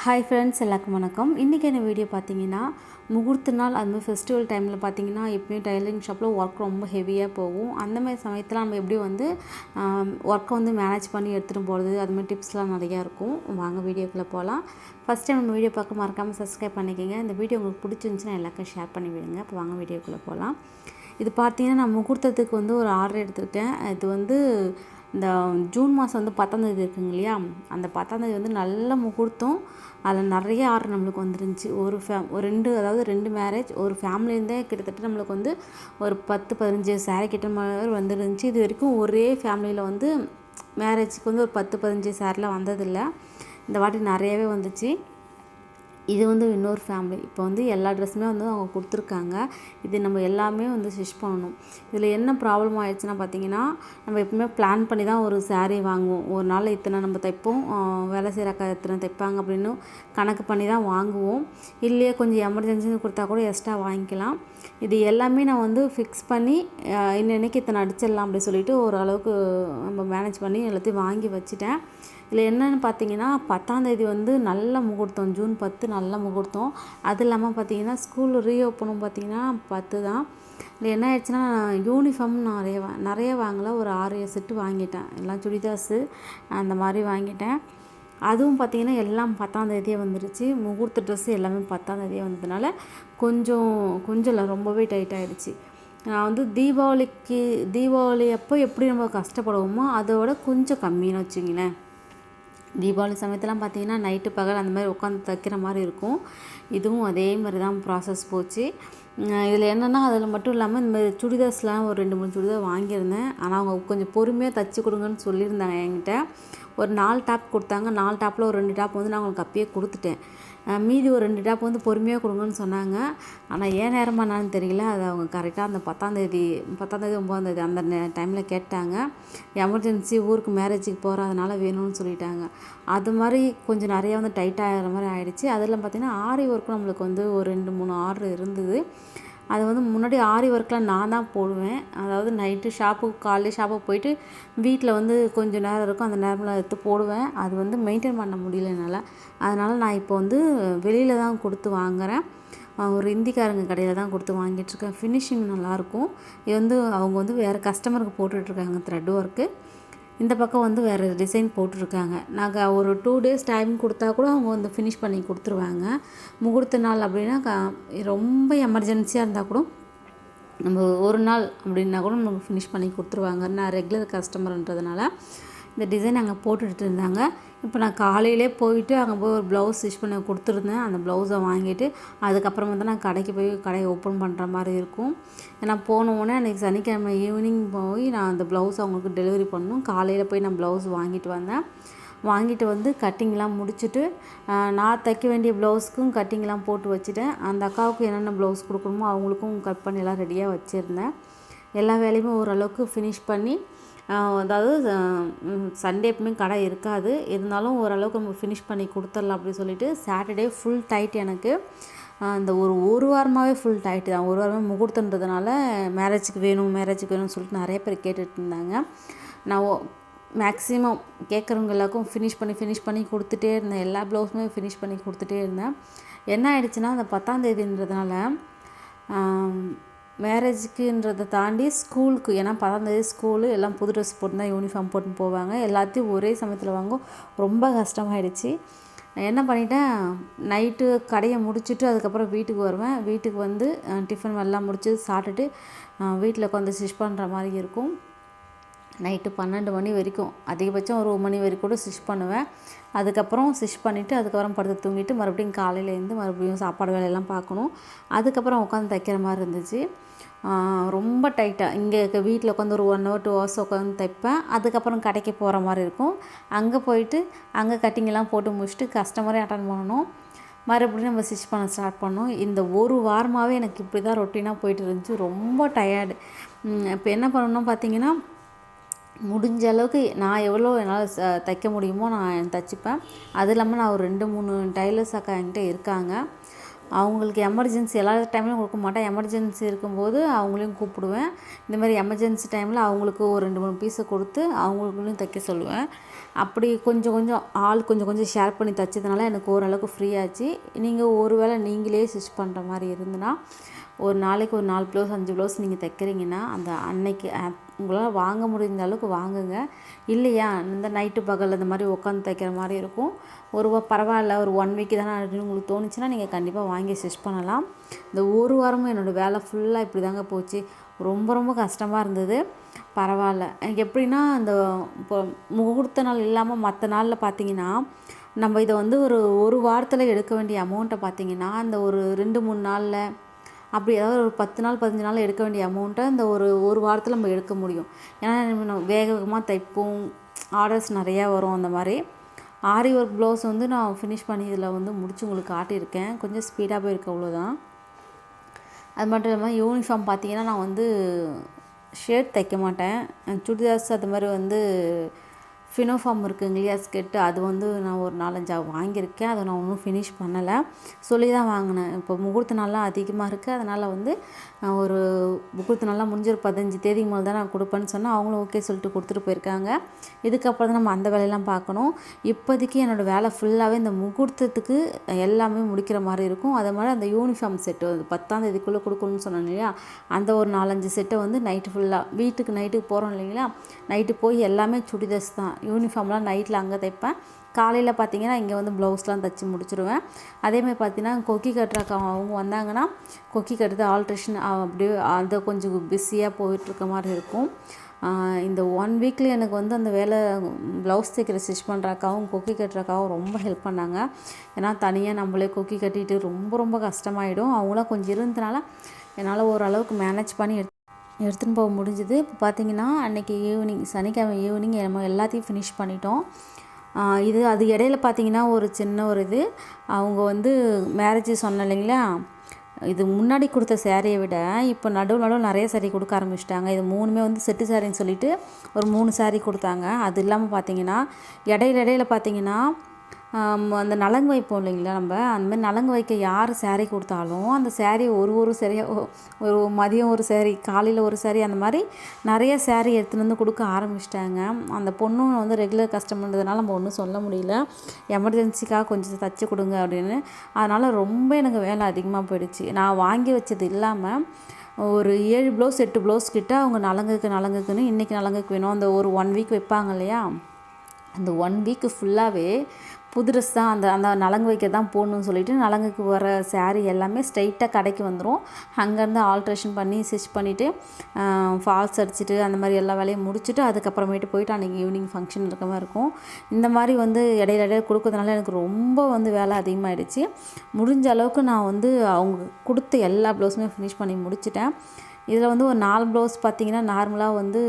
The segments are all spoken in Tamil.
ஹாய் ஃப்ரெண்ட்ஸ் எல்லாருக்கும் வணக்கம். இன்றைக்கி என்ன வீடியோ பார்த்தீங்கன்னா முகூர்த்த நாள் அது மாதிரி ஃபெஸ்டிவல் டைமில் பார்த்தீங்கன்னா எப்பயும் டைலரிங் ஷாப்பில் ஒர்க் ரொம்ப ஹெவியாக போகும். அந்த மாதிரி சமயத்தில் நம்ம எப்படி வந்து ஒர்க்கை வந்து மேனேஜ் பண்ணி எடுத்துகிட்டு போகிறது அது மாதிரி டிப்ஸ்லாம் நிறையா இருக்கும். வாங்க வீடியோக்குள்ளே போகலாம் ஃபஸ்ட் டைம் நம்ம வீடியோ பார்க்க மறக்காமல் சப்ஸ்கிரைப் பண்ணிக்கோங்க. இந்த வீடியோ உங்களுக்கு பிடிச்சிருந்துச்சுன்னா எல்லாருக்கும் ஷேர் பண்ணி விடுங்க. இப்போ வாங்க வீடியோக்குள்ளே போகலாம் இது பார்த்தீங்கன்னா நான் முகூர்த்தத்துக்கு வந்து ஒரு ஆர்டர் எடுத்துருக்கேன். இது வந்து இந்த ஜூன் மாதம் வந்து பத்தாந்தேதி இருக்குங்க இல்லையா? அந்த பத்தாந்தேதி வந்து நல்ல முகூர்த்தம். அதில் நிறைய ஆர்டர் நம்மளுக்கு வந்துருந்துச்சு. ஒரு ஃபே ஒரு ரெண்டு அதாவது ரெண்டு மேரேஜ் ஒரு ஃபேமிலியிருந்தே கிட்டத்தட்ட நம்மளுக்கு வந்து ஒரு பத்து பதினஞ்சு சேரீ கிட்ட மாதிரி வந்துருந்துச்சு. இது வரைக்கும் ஒரே ஃபேமிலியில் வந்து மேரேஜுக்கு வந்து ஒரு பத்து பதினஞ்சு சேரீலாம் வந்ததில்லை. இந்த வாட்டி நிறையவே வந்துச்சு. இது வந்து இன்னொரு ஃபேமிலி இப்போ வந்து எல்லா ட்ரெஸ்ஸுமே வந்து அவங்க கொடுத்துருக்காங்க. இது நம்ம எல்லாமே வந்து ஸ்டிச் பண்ணணும். இதில் என்ன ப்ராப்ளம் ஆயிடுச்சுன்னா பார்த்தீங்கன்னா நம்ம எப்பவுமே பிளான் பண்ணி தான் ஒரு சாரீ வாங்குவோம். ஒரு நாள் இத்தனை நம்ம தைப்போம் வேலை செய்கிற அக்கா இத்தனை தைப்பாங்க அப்படின்னு கணக்கு பண்ணி தான் வாங்குவோம். இல்லையே கொஞ்சம் எமர்ஜென்சின்னு கொடுத்தா கூட எக்ஸ்ட்ரா வாங்கிக்கலாம். இது எல்லாமே நான் வந்து ஃபிக்ஸ் பண்ணி இன்னன்னைக்கு இத்தனை அடிச்சிடலாம் அப்படி சொல்லிட்டு ஓரளவுக்கு நம்ம மேனேஜ் பண்ணி எல்லாத்தையும் வாங்கி வச்சுட்டேன். இதில் என்னென்னு பார்த்தீங்கன்னா பத்தாந்தேதி வந்து நல்ல முகூர்த்தம் ஜூன் பத்து நல்ல முகூர்த்தம். அது இல்லாமல் பார்த்தீங்கன்னா ஸ்கூல் ரீஓப்பனும் பார்த்தீங்கன்னா பத்து தான். இதில் என்ன ஆயிடுச்சுன்னா யூனிஃபார்ம் நிறைய வா நிறைய வாங்கலை. ஒரு ஆறு ஏழு செட்டு வாங்கிட்டேன். எல்லாம் சுடிதாஸு அந்த மாதிரி வாங்கிட்டேன். அதுவும் பார்த்தீங்கன்னா எல்லாம் பத்தாந்தேதியே வந்துருச்சு. முகூர்த்த ட்ரெஸ்ஸு எல்லாமே பத்தாந்தேதியே வந்ததுனால கொஞ்சம் கொஞ்சம் இல்லை ரொம்பவே டைட் ஆகிடுச்சு நான் வந்து தீபாவளிக்கு தீபாவளி அப்போ எப்படி நம்ம கஷ்டப்படுவோமோ அதோட கொஞ்சம் கம்மின்னு வச்சுங்களேன். தீபாவளி சமயத்தெலாம் பார்த்தீங்கன்னா நைட்டு பகல் அந்த மாதிரி உட்காந்து தைக்கிற மாதிரி இருக்கும். இதுவும் அதே மாதிரி தான் ப்ராசஸ் போச்சு. இதில் என்னென்னா அதில் மட்டும் இல்லாமல் இந்த மாதிரி சுடிதார்ஸ்லாம் ஒரு ரெண்டு மூணு சுடிதார் வாங்கியிருந்தேன். ஆனால் அவங்க கொஞ்சம் பொறுமையாக தைச்சி கொடுங்கன்னு சொல்லியிருந்தாங்க என்கிட்ட. ஒரு நாலு டாப் கொடுத்தாங்க. நாலு டாப்பில் ஒரு ரெண்டு டாப் வந்து நான் அவங்களுக்கு அப்பயே கொடுத்துட்டேன். மீதி ஒரு ரெண்டு டாப் வந்து பொறுமையாக கொடுங்கன்னு சொன்னாங்க. ஆனால் ஏன் நேரமாக என்னன்னு தெரியல. அது அவங்க கரெக்டாக அந்த பத்தாந்தேதி பத்தாந்தேதி ஒம்பதாந்தேதி அந்த டைமில் கேட்டாங்க. எமர்ஜென்சி ஊருக்கு மேரேஜுக்கு போகிறதுனால வேணும்னு சொல்லிட்டாங்க. அது மாதிரி கொஞ்சம் நிறையா வந்து டைட்டாகிற மாதிரி ஆகிடுச்சி அதெல்லாம் பார்த்திங்கன்னா ஆரி ஒர்க்கும் நம்மளுக்கு வந்து ஒரு ரெண்டு மூணு ஆர்டர் இருந்தது. அது வந்து முன்னாடி ஆரி ஒர்க்கெலாம் நான் தான் போடுவேன். அதாவது நைட்டு ஷாப்புக்கு காலையில ஷாப்புக்கு போயிட்டு வீட்டில் வந்து கொஞ்சம் நேரம் இருக்கும். அந்த நேரத்தில் எடுத்து போடுவேன். அது வந்து மெயின்டைன் பண்ண முடியல என்னால். அதனால் நான் இப்போ வந்து வெளியில் தான் கொடுத்து வாங்குறேன். ஒரு இந்திக்காரங்க கடையில் தான் கொடுத்து வாங்கிட்டுருக்கேன் ஃபினிஷிங் நல்லாயிருக்கும் இது வந்து அவங்க வந்து வேறு கஸ்டமருக்கு போட்டுட்ருக்காங்க த்ரெட் ஒர்க்கு இந்த பக்கம் வந்து வேறு டிசைன் போட்டிருக்காங்க. நாங்கள் ஒரு டூ டேஸ் டைம் கொடுத்தா கூட அவங்க வந்து ஃபினிஷ் பண்ணி கொடுத்துருவாங்க. முகூர்த்த நாள் அப்படின்னா ரொம்ப எமர்ஜென்சியாக இருந்தால் கூட நம்ம ஒரு நாள் அப்படின்னா கூட நமக்கு ஃபினிஷ் பண்ணி கொடுத்துருவாங்க. நான் ரெகுலர் கஸ்டமர்ன்றதுனால இந்த டிசைன் அங்கே போட்டுட்டு இருந்தாங்க இப்போ நான் காலையிலே போயிட்டு அங்கே போய் ஒரு ப்ளவுஸ் ஸ்டிச் பண்ணி கொடுத்துருந்தேன். அந்த ப்ளவுஸை வாங்கிட்டு அதுக்கப்புறமா தான் நான் கடைக்கு போய் கடையை ஓப்பன் பண்ணுற மாதிரி இருக்கும். ஏன்னா போன உடனே அன்றைக்கி சனிக்கிழமை ஈவினிங் போய் நான் அந்த ப்ளவுஸ் அவங்களுக்கு டெலிவரி பண்ணணும். காலையில் போய் நான் ப்ளவுஸ் வாங்கிட்டு வந்தேன். வாங்கிட்டு வந்து கட்டிங்லாம் முடிச்சுட்டு நான் தைக்க வேண்டிய ப்ளவுஸ்க்கும் கட்டிங்லாம் போட்டு வச்சுட்டேன். அந்த அக்காவுக்கு என்னென்ன ப்ளவுஸ் கொடுக்கணுமோ அவங்களுக்கும் கட் பண்ணி எல்லாம் ரெடியாக வச்சுருந்தேன். எல்லா வேலையுமே ஓரளவுக்கு ஃபினிஷ் பண்ணி அதாவது சண்டே எப்பவுமே கடை இருக்காது. இருந்தாலும் ஓரளவுக்கு நம்ம ஃபினிஷ் பண்ணி கொடுத்துடலாம் அப்படின்னு சொல்லிட்டு சாட்டர்டே ஃபுல் டைட் எனக்கு. அந்த இந்த ஒரு ஒரு வாரமாகவே ஃபுல் டைட்டு தான். ஒரு வாரமாக முகூர்த்தன்றதுனால மேரேஜுக்கு வேணும் மேரேஜுக்கு வேணும்னு சொல்லிட்டு நிறைய பேர் கேட்டுட்டு இருந்தாங்க. நான் மேக்ஸிமம் கேட்குறவங்க எல்லாருக்கும் ஃபினிஷ் பண்ணி ஃபினிஷ் பண்ணி கொடுத்துட்டே இருந்தேன். எல்லா ப்ளவுஸுமே ஃபினிஷ் பண்ணி கொடுத்துட்டே இருந்தேன். என்ன ஆயிடுச்சுன்னா அந்த பத்தாம் தேதின்றதுனால மேரேஜுக்குன்றதை தாண்டி ஸ்கூலுக்கு ஏன்னா பத்தாந்தேதி ஸ்கூலு எல்லாம் புது ட்ரெஸ் போட்டு தான் யூனிஃபார்ம் போட்டுன்னு போவாங்க. எல்லாத்தையும் ஒரே சமயத்தில் வாங்கும். ரொம்ப கஷ்டமாயிடுச்சு. நான் என்ன பண்ணிட்டேன்? நைட்டு கடையை முடிச்சுட்டு அதுக்கப்புறம் வீட்டுக்கு வருவேன். வீட்டுக்கு வந்து டிஃபன் எல்லாம் முடிச்சு சாப்பிட்டுட்டு வீட்டில் உட்காந்து ஸ்டிச் பண்ணுற மாதிரி இருக்கும். நைட்டு பன்னெண்டு மணி வரைக்கும். அதிகபட்சம் ஒரு மணி வரைக்கும் கூட ஸ்டிச் பண்ணுவேன். அதுக்கப்புறம் ஸ்டிச் பண்ணிவிட்டு அதுக்கப்புறம் படுத்து தூங்கிட்டு மறுபடியும் காலையிலேருந்து மறுபடியும் சாப்பாடு வேலையெல்லாம் பார்க்கணும். அதுக்கப்புறம் உட்காந்து தைக்கிற மாதிரி இருந்துச்சு. ரொம்ப டைட்டாக இங்கே வீட்டில் உட்காந்து ஒரு ஒன் ஹவர் டூ ஹவர்ஸ் உட்காந்து தைப்பேன். அதுக்கப்புறம் கடைக்கு போகிற மாதிரி இருக்கும். அங்கே போயிட்டு அங்கே கட்டிங்கெல்லாம் போட்டு முடிச்சுட்டு கஸ்டமரே அட்டன் பண்ணணும். மறுபடியும் நம்ம ஸ்டிச் பண்ண ஸ்டார்ட் பண்ணோம். இந்த ஒரு வாரமாகவே எனக்கு இப்படி தான் ரொட்டீனாக போயிட்டு இருந்துச்சு. ரொம்ப டயர்டு இப்போ என்ன பண்ணணும் பார்த்தீங்கன்னா முடிஞ்ச அளவுக்கு நான் எவ்வளோ என்னால் ச- தைக்க முடியுமோ நான் தைச்சிப்பேன். அது இல்லாமல் நான் ஒரு ரெண்டு மூணு டைலர்ஸ் அக்கா என்கிட்ட இருக்காங்க. அவங்களுக்கு எமர்ஜென்சி எல்லா டைம்லையும் கொடுக்க மாட்டேன். எமர்ஜென்சி இருக்கும்போது அவங்களையும் கூப்பிடுவேன். இந்த மாதிரி எமர்ஜென்சி டைமில் அவங்களுக்கு ஒரு ரெண்டு மூணு பீஸை கொடுத்து அவங்களுக்குள்ளையும் தைக்க சொல்லுவேன். அப்படி கொஞ்சம் கொஞ்சம் ஆள் கொஞ்சம் கொஞ்சம் ஷேர் பண்ணி தைச்சதுனால எனக்கு ஓரளவுக்கு ஃப்ரீயாச்சு. நீங்கள் ஒரு வேளை நீங்களே ஸ்டிச் பண்ணுற மாதிரி இருந்துன்னா ஒரு நாளைக்கு ஒரு நாலு ப்ளவுஸ் அஞ்சு ப்ளவுஸ் நீங்கள் தைக்கிறீங்கன்னா அந்த அன்னைக்கு உங்களால் வாங்க முடிஞ்ச அளவுக்கு வாங்குங்க. இல்லையா? இந்த நைட்டு பகல் இந்த மாதிரி உட்காந்து தைக்கிற மாதிரி இருக்கும். ஒரு வா- பரவாயில்ல ஒரு ஒன் வீக் தானே அப்படின்னு உங்களுக்கு தோணுச்சுன்னா நீங்கள் கண்டிப்பாக வாங்கி ஸ்டிச் பண்ணலாம். இந்த ஒரு வாரமும் என்னோடய வேலை ஃபுல்லாக இப்படி தாங்க போச்சு. ரொம்ப ரொம்ப கஷ்டமாக இருந்தது. பரவாயில்ல. எனக்கு எப்படின்னா அந்த இப்போ முகூர்த்த நாள் இல்லாமல் மற்ற நாளில் பார்த்தீங்கன்னா நம்ம இதை வந்து ஒரு ஒரு வாரத்தில் எடுக்க வேண்டிய அமௌண்ட்டை பார்த்தீங்கன்னா அந்த ஒரு ரெண்டு மூணு நாளில் அப்படி ஏதாவது ஒரு பத்து நாள் பதினஞ்சு நாள் எடுக்க வேண்டிய அமௌண்ட்டை இந்த ஒரு ஒரு வாரத்தில் நம்ம எடுக்க முடியும். ஏன்னா நம்ம வேக வேகமாக தைப்போம் ஆர்டர்ஸ் நிறையா வரும் அந்த மாதிரி. ஆரி ஒர்க் ப்ளவுஸ் வந்து நான் ஃபினிஷ் பண்ணி இதில் வந்து முடிச்சு உங்களுக்கு காட்டியிருக்கேன். கொஞ்சம் ஸ்பீடாக போயிருக்க அவ்வளோதான் அது மட்டும் இல்லாமல் யூனிஃபார்ம் பார்த்தீங்கன்னா நான் வந்து ஷர்ட் தைக்க மாட்டேன். சுடிதார்ஸ் அது மாதிரி வந்து ஃபினோஃபார்ம் இருக்குங்க இல்லையா ஸ்கெட்டு? அது வந்து நான் ஒரு நாலஞ்சா வாங்கியிருக்கேன். அதை நான் ஒன்றும் ஃபினிஷ் பண்ணலை. சொல்லி தான் வாங்கினேன். இப்போ முகூர்த்த நாள்லாம் அதிகமாக இருக்குது அதனால் வந்து நான் ஒரு முகூர்த்த நாளாக முடிஞ்ச ஒரு பதினஞ்சு தேதிக்கு மேலே தான் நான் கொடுப்பேன்னு சொன்னால் அவங்களும் ஓகே சொல்லிட்டு கொடுத்துட்டு போயிருக்காங்க. இதுக்கப்புறம் தான் நம்ம அந்த வேலையெல்லாம் பார்க்கணும். இப்போதைக்கு என்னோடய வேலை ஃபுல்லாகவே இந்த முகூர்த்தத்துக்கு எல்லாமே முடிக்கிற மாதிரி இருக்கும். அதே மாதிரி அந்த யூனிஃபார்ம் செட்டு அது பத்தாம் தேதிக்குள்ளே கொடுக்கணும்னு சொன்னேன் இல்லையா? அந்த ஒரு நாலஞ்சு செட்டை வந்து நைட்டு ஃபுல்லாக வீட்டுக்கு நைட்டுக்கு போகிறோம் இல்லைங்களா? நைட்டு போய் எல்லாமே சுடிதார்ஸ் தான். யூனிஃபார்ம்லாம் நைட்டில் அங்கே தைப்பேன். காலையில் பார்த்தீங்கன்னா இங்கே வந்து ப்ளவுஸ்லாம் தைச்சி முடிச்சிடுவேன் அதேமாதிரி பார்த்தீங்கன்னா கொக்கி கட்டுறக்கு அவங்க வந்தாங்கன்னா கொக்கி கட்டுறது ஆல்ட்ரேஷன் அப்படியே அந்த கொஞ்சம் பிஸியாக போயிட்டுருக்க மாதிரி இருக்கும். இந்த ஒன் வீக்கில் எனக்கு வந்து அந்த வேலை ப்ளவுஸ் தைக்கிற ஸ்டிச் பண்ணுறக்காவும் கொக்கி கட்டுறக்காவும் ரொம்ப ஹெல்ப் பண்ணாங்க. ஏன்னா தனியாக நம்மளே கொக்கி கட்டிட்டு ரொம்ப ரொம்ப கஷ்டமாயிடும். அவங்களாம் கொஞ்சம் இருந்ததுனால என்னால் ஓரளவுக்கு மேனேஜ் பண்ணி எடுத்து எடுத்துன்னு போக முடிஞ்சுது. இப்போ பார்த்தீங்கன்னா அன்றைக்கி ஈவினிங் சனிக்கிழமை ஈவினிங் நம்ம எல்லாத்தையும் ஃபினிஷ் பண்ணிட்டோம். இது அது இடையில பார்த்தீங்கன்னா ஒரு சின்ன ஒரு இது. அவங்க வந்து மேரேஜ் சொன்னேன் இல்லைங்களா? இது முன்னாடி கொடுத்த சேரீயை விட இப்போ நடுவு நடுவு நிறைய சேரீ கொடுக்க ஆரம்பிச்சிட்டாங்க. இது மூணுமே வந்து செட்டு சாரின்னு சொல்லிட்டு ஒரு மூணு சேரீ கொடுத்தாங்க. அது இல்லாமல் பார்த்தீங்கன்னா இடையில இடையில பார்த்தீங்கன்னா அந்த நலங்கு வைப்போம் இல்லைங்களா நம்ம? அந்த மாதிரி நலங்கு வைக்க யார் சேரீ கொடுத்தாலும் அந்த சேரீ ஒரு ஒரு சரியாக ஒரு மதியம் ஒரு சேரீ காலையில் ஒரு சேரீ அந்த மாதிரி நிறைய சேரீ எடுத்துன்னு வந்து கொடுக்க ஆரம்பிச்சிட்டாங்க. அந்த பொண்ணும் வந்து ரெகுலர் கஸ்டமர்ன்றதுனால நம்ம ஒன்றும் சொல்ல முடியல. எமர்ஜென்சிக்காக கொஞ்சம் தச்சு கொடுங்க அப்படின்னு. அதனால் ரொம்ப எனக்கு வேலை அதிகமாக போயிடுச்சு. நான் வாங்கி வச்சது இல்லாமல் ஒரு ஏழு ப்ளவுஸ் எட்டு ப்ளவுஸ் கிட்ட அவங்க நலங்குக்கு நலங்குக்குன்னு இன்றைக்கி நலங்குக்கு வேணும். அந்த ஒரு ஒன் வீக் வைப்பாங்க இல்லையா? அந்த ஒன் வீக்கு ஃபுல்லாகவே புது ட்ரெஸ் தான் அந்த அந்த நலங்கு வைக்க தான் போடணும்னு சொல்லிட்டு நலங்குக்கு வர சேரீ எல்லாமே ஸ்ட்ரைட்டாக கடைக்கு வந்துடும் அங்கேருந்து ஆல்ட்ரேஷன் பண்ணி ஸ்டிச் பண்ணிவிட்டு ஃபால்ஸ் அடிச்சுட்டு அந்த மாதிரி எல்லா வேலையும் முடிச்சுட்டு அதுக்கப்புறமேட்டு போயிட்டு அன்றைக்கி ஈவினிங் ஃபங்க்ஷன் இருக்க மாதிரி இருக்கும். இந்த மாதிரி வந்து இடையில இடையில கொடுக்கறதுனால எனக்கு ரொம்ப வந்து வேலை அதிகமாகிடுச்சு முடிஞ்ச அளவுக்கு நான் வந்து அவங்க கொடுத்த எல்லா ப்ளவுஸுமே ஃபினிஷ் பண்ணி முடிச்சிட்டேன். இதில் வந்து ஒரு நாலு ப்ளவுஸ் பார்த்திங்கன்னா நார்மலாக வந்து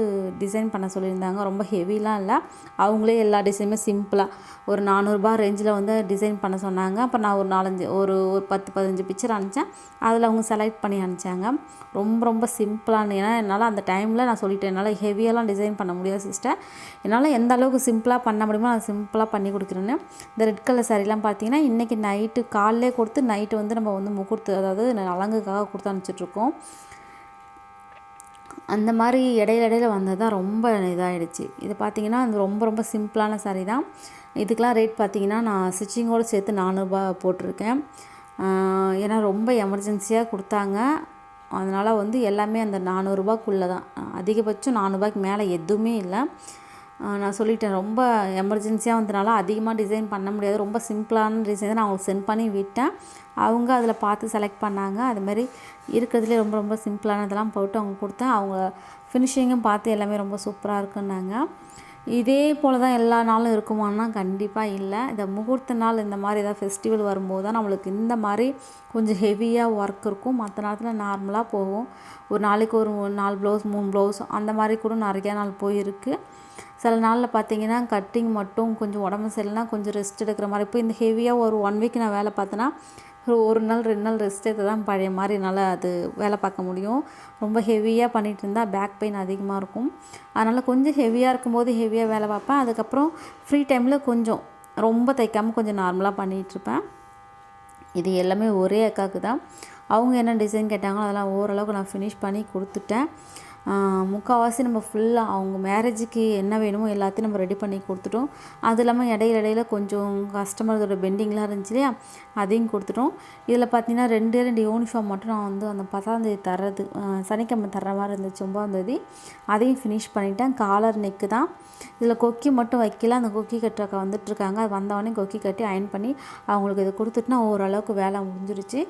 டிசைன் பண்ண சொல்லியிருந்தாங்க. ரொம்ப ஹெவிலாம் இல்லை. அவங்களே எல்லா டிசைனுமே சிம்பிளாக ஒரு நானூறுரூபா ரேஞ்சில் வந்து டிசைன் பண்ண சொன்னாங்க. அப்போ நான் ஒரு நாலஞ்சு ஒரு ஒரு பத்து பதினஞ்சு பிக்சர் அனுப்பிச்சேன். அதில் அவங்க செலக்ட் பண்ணி அனுப்பிச்சாங்க. ரொம்ப ரொம்ப சிம்பிளான ஏன்னா என்னால் அந்த டைமில் நான் சொல்லிட்டேன். என்னால் ஹெவியெல்லாம் டிசைன் பண்ண முடியாது சிஸ்டர் என்னால் எந்த அளவுக்கு சிம்பிளாக பண்ண முடியுமோ நான் சிம்பிளாக பண்ணி கொடுக்குறேன்னு இந்த ரெட் கலர் சாரீலாம் பார்த்தீங்கன்னா இன்றைக்கி நைட்டு காலையிலே கொடுத்து நைட்டு வந்து நம்ம வந்து முகூர்த்து அதாவது நலங்குக்காக கொடுத்து அனுப்பிச்சிட்ருக்கோம் அந்த மாதிரி இடையில இடையில வந்தது தான் ரொம்ப இதாகிடுச்சு இது பார்த்தீங்கன்னா அது ரொம்ப ரொம்ப சிம்பிளான சாரீ தான். இதுக்கெலாம் ரேட் பார்த்தீங்கன்னா நான் ஸ்டிச்சிங்கோடு சேர்த்து நானூறுபா போட்டிருக்கேன். ஏன்னா ரொம்ப எமர்ஜென்சியாக கொடுத்தாங்க. அதனால் வந்து எல்லாமே அந்த நானூறுரூபாக்குள்ளே தான் அதிகபட்சம் நானூறுபாய்க்கு மேலே எதுவுமே இல்லை. நான் சொல்லிட்டேன் ரொம்ப எமர்ஜென்சியாக வந்தனால அதிகமாக டிசைன் பண்ண முடியாது. ரொம்ப சிம்பிளான டிசைன் தான் நான் அவங்களுக்கு சென்ட் பண்ணி விட்டேன். அவங்க அதில் பார்த்து செலக்ட் பண்ணாங்க. அதுமாரி இருக்கிறதுலே ரொம்ப ரொம்ப சிம்பிளானதெல்லாம் போட்டு அவங்க கொடுத்தேன். அவங்க ஃபினிஷிங்கும் பார்த்து எல்லாமே ரொம்ப சூப்பராக இருக்குன்னாங்க. இதே போல் தான் எல்லா நாளும் இருக்குமான்னா கண்டிப்பாக இல்லை. இந்த முகூர்த்த நாள் இந்த மாதிரி ஏதாவது ஃபெஸ்டிவல் வரும்போது தான் நம்மளுக்கு இந்த மாதிரி கொஞ்சம் ஹெவியாக ஒர்க் இருக்கும். மற்ற நேரத்தில் நார்மலாக போகும். ஒரு நாளைக்கு ஒரு நாலு ப்ளவுஸ் மூணு ப்ளவுஸ் அந்த மாதிரி கூட நிறையா நாள் போயிருக்கு. சில நாளில் பார்த்தீங்கன்னா கட்டிங் மட்டும் கொஞ்சம் உடம்பு சரியில்லைனா கொஞ்சம் ரெஸ்ட் எடுக்கிற மாதிரி. இப்போ இந்த ஹெவியாக ஒரு ஒன் வீக் நான் வேலை பார்த்தேன்னா ஒரு நாள் ரெண்டு நாள் ரெஸ்ட் எடுத்து தான் பழைய மாதிரி என்னால் அது வேலை பார்க்க முடியும். ரொம்ப ஹெவியாக பண்ணிகிட்டு இருந்தால் பேக் பெயின் அதிகமாக இருக்கும். அதனால் கொஞ்சம் ஹெவியாக இருக்கும்போது ஹெவியாக வேலை பார்ப்பேன். அதுக்கப்புறம் ஃப்ரீ டைமில் கொஞ்சம் ரொம்ப தைக்காமல் கொஞ்சம் நார்மலாக பண்ணிகிட்ருப்பேன் இது எல்லாமே ஒரே அக்காவுக்கு தான். அவங்க என்ன டிசைன் கேட்டாங்களோ அதெல்லாம் ஓரளவுக்கு நான் ஃபினிஷ் பண்ணி கொடுத்துட்டேன். முக்கால்வாசி நம்ம ஃபுல்லாக அவங்க மேரேஜுக்கு என்ன வேணுமோ எல்லாத்தையும் நம்ம ரெடி பண்ணி கொடுத்துட்டோம். அது இல்லாமல் இடையில இடையில கொஞ்சம் கஸ்டமர்ஸோட பெண்டிங்லாம் இருந்துச்சு இல்லையா? அதையும் கொடுத்துட்டோம். இதில் பார்த்தீங்கன்னா ரெண்டு ரெண்டு யூனிஃபார்ம் மட்டும் நான் வந்து அந்த பத்தாந்தேதி தர்றது சனிக்கிழமை தர்ற மாதிரி இருந்துச்சு ஒம்பதாந்தேதி அதையும் ஃபினிஷ் பண்ணிட்டேன். காலர் நெக்கு தான். இதில் கொக்கி மட்டும் வைக்கல. அந்த கொக்கி கட்டுறக்கா வந்துட்டுருக்காங்க அது வந்தவொடனே கொக்கி கட்டி அயன் பண்ணி அவங்களுக்கு இதை கொடுத்துட்டுனா ஓரளவுக்கு வேலை முடிஞ்சிருச்சு.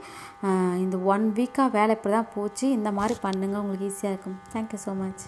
இந்த ஒன் வீக்காக வேலை இப்படி தான் போச்சு. இந்த மாதிரி பண்ணுங்கள் உங்களுக்கு ஈஸியாக இருக்கும். Thank Thank you so much.